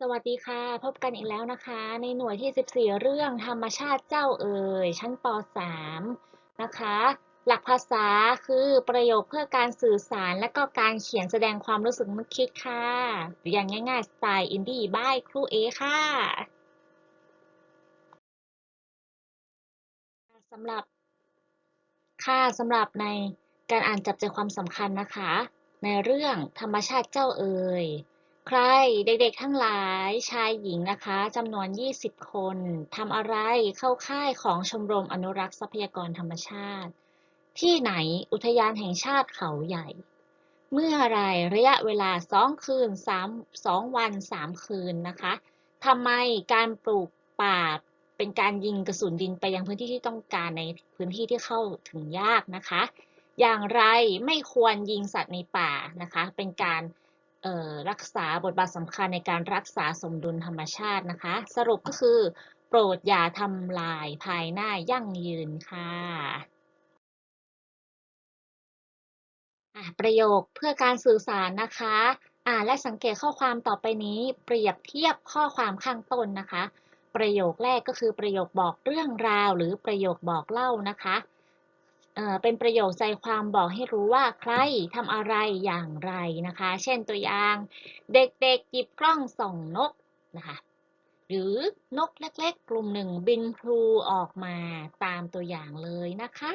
สวัสดีค่ะ พบกันอีกแล้วนะคะ ในหน่วยที่ 14 เรื่องธรรมชาติเจ้าเอ่ย ชั้นป .3 นะคะ หลักภาษาคือประโยคเพื่อการสื่อสารและก็การเขียนแสดงความรู้สึกนึกคิดค่ะออย่างง่ายๆ สไตล์อินดี้บายครูเอค่ะสำหรับค่ะสำหรับในการอ่านจับใจความสำคัญนะคะ ในเรื่องธรรมชาติเจ้าเอ่ย ใครเด็กๆทั้งหลายชายหญิงนะคะจำนวน 20 คนทำอะไรเข้าค่ายของชมรมอนุรักษ์ทรัพยากรธรรมชาติ ที่ไหนอุทยานแห่งชาติเขาใหญ่ เมื่อไรระยะเวลา 2 คืน3 2วัน 3 คืนนะคะทำไมการปลูกป่าเป็นการยิงกระสุนดินไปยังพื้นที่ที่ต้องการในพื้นที่ที่เข้าถึงยากนะคะ อย่างไรไม่ควรยิงสัตว์ในป่านะคะ เป็นการ รักษาบทบาทสำคัญในการรักษาสมดุลธรรมชาตินะคะ สรุปก็คือ โปรดอย่าทำลายภายหน้ายั่งยืนค่ะประโยคเพื่อการสื่อสารนะคะอ่านและสังเกตข้อความต่อไปนี้ เปรียบเทียบข้อความข้างต้นนะคะ ประโยคแรกก็คือประโยคบอกเรื่องราว หรือประโยคบอกเล่านะคะ เป็นประโยคใจความบอกให้รู้ว่าใครทำอะไรอย่างไรนะคะ เช่นตัวอย่าง เด็กๆหยิบกล้องส่องนกนะคะหรือนกเล็กๆ กลุ่มหนึ่งบินพลูออกมาตามตัวอย่างเลยนะคะ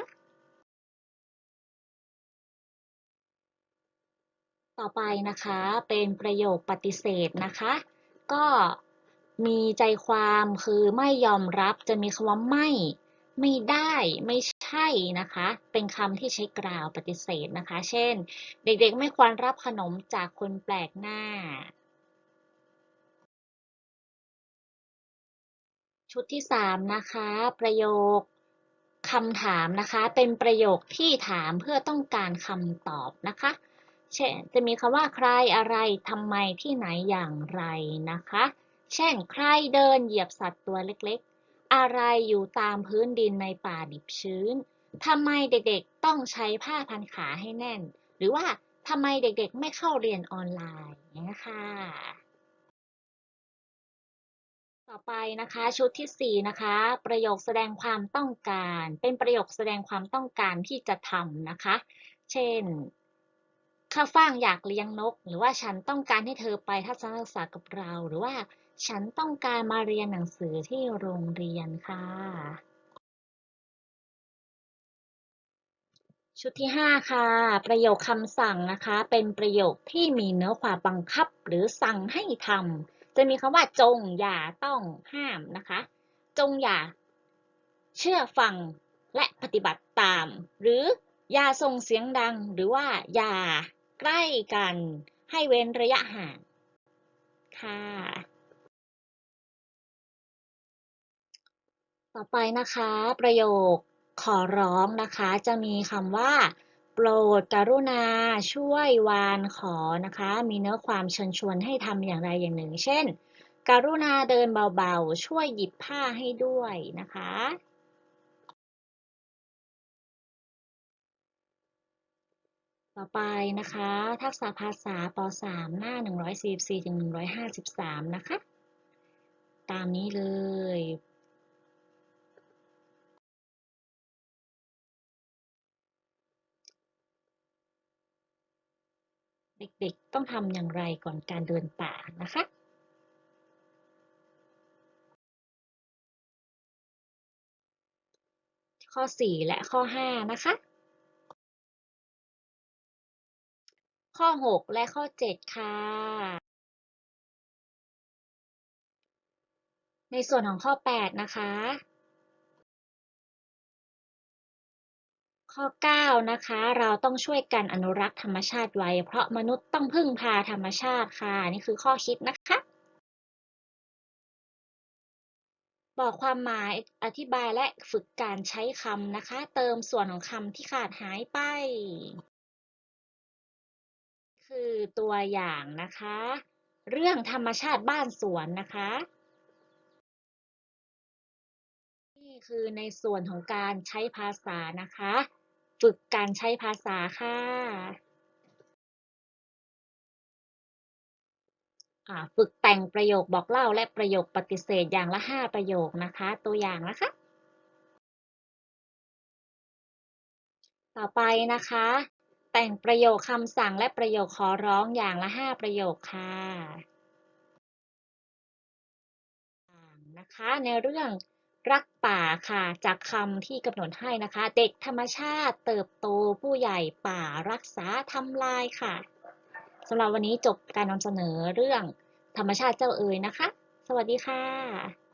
ต่อไปนะคะเป็นประโยคปฏิเสธนะคะ ก็มีใจความคือไม่ยอมรับจะมีคำว่าไม่ ไม่ได้ ไม่ ใช่นะคะ เป็นคำที่ใช้กล่าวปฏิเสธนะคะ เช่น เด็กๆไม่ควรรับขนมจากคนแปลกหน้า ชุดที่ 3 นะคะ ประโยคคำถามนะคะ เป็นประโยคที่ถามเพื่อต้องการคำตอบนะคะ เช่น จะมีคำว่าใครอะไรทำไมที่ไหนอย่างไรนะคะ เช่น ใครเดินเหยียบสัตว์ตัวเล็ก อะไรอยู่ตามพื้นดินในป่าดิบชื้นทำไมเด็กๆต้องใช้ผ้าพันขาให้แน่น หรือว่าทำไมเด็กๆไม่เข้าเรียนออนไลน์นะคะต่อไปนะคะชุดที่ 4 นะคะ ประโยคแสดงความต้องการ เป็นประโยคแสดงความต้องการที่จะทำนะคะ เช่น ข้าฟ่างอยากเลี้ยงนก หรือว่าฉันต้องการให้เธอไปทัศนศึกษากับเรา หรือว่าฉันต้องการมาเรียนหนังสือที่โรงเรียนค่ะ ชุดที่ 5 ค่ะ ประโยคคำสั่งนะคะ เป็นประโยคที่มีเนื้อความบังคับหรือสั่งให้ทำจะมีคำว่าจงอย่าต้องห้ามนะคะ จงอย่า เชื่อฟังและปฏิบัติตาม หรืออย่าส่งเสียงดังหรือว่าอย่า ใกล้กันให้เว้นระยะห่างค่ะ ต่อไปนะคะ ประโยคขอร้องนะคะ จะมีคำว่า โปรดกรุณา ช่วยวานขอนะคะ มีเนื้อความเชิญชวนให้ทำอย่างไรอย่างหนึ่ง เช่น กรุณาเดินเบาๆ ช่วยหยิบผ้าให้ด้วยนะคะ ต่อไปนะคะ ทักษะภาษาป .3 หน้า 144ถึง153 นะคะ ตามนี้เลยเด็กๆ ต้องทำอย่างไรก่อนการเดินป่านะคะ ข้อ 4 และข้อ 5 นะคะ ข้อ 6 และข้อ 7 ค่ะ ในส่วนของข้อ 8 นะคะ ข้อ 9 นะคะ เราต้องช่วยกันอนุรักษ์ธรรมชาติไว้ เพราะมนุษย์ต้องพึ่งพาธรรมชาติค่ะ นี่คือข้อคิดนะคะบอกความหมายอธิบายและฝึกการใช้คำนะคะ เติมส่วนของคำที่ขาดหายไป คือตัวอย่างนะคะ เรื่องธรรมชาติบ้านสวนนะคะ นี่คือในส่วนของการใช้ภาษานะคะ ฝึกการใช้ภาษาค่ะค่ะฝึกแต่งประโยคบอกเล่าและประโยคปฏิเสธอย่างละ 5 ประโยคนะคะ ตัวอย่างนะคะ ต่อไปนะคะ แต่งประโยคคำสั่งและประโยคขอร้องอย่างละ5ประโยคค่ะนะคะในเรื่องรักป่าค่ะ จากคำที่กำหนดให้นะคะ เด็กธรรมชาติเติบโตผู้ใหญ่ป่ารักษาทำลายค่ะสำหรับวันนี้จบการนำเสนอเรื่องธรรมชาติเจ้าเอ๋ยนะคะ สวัสดีค่ะ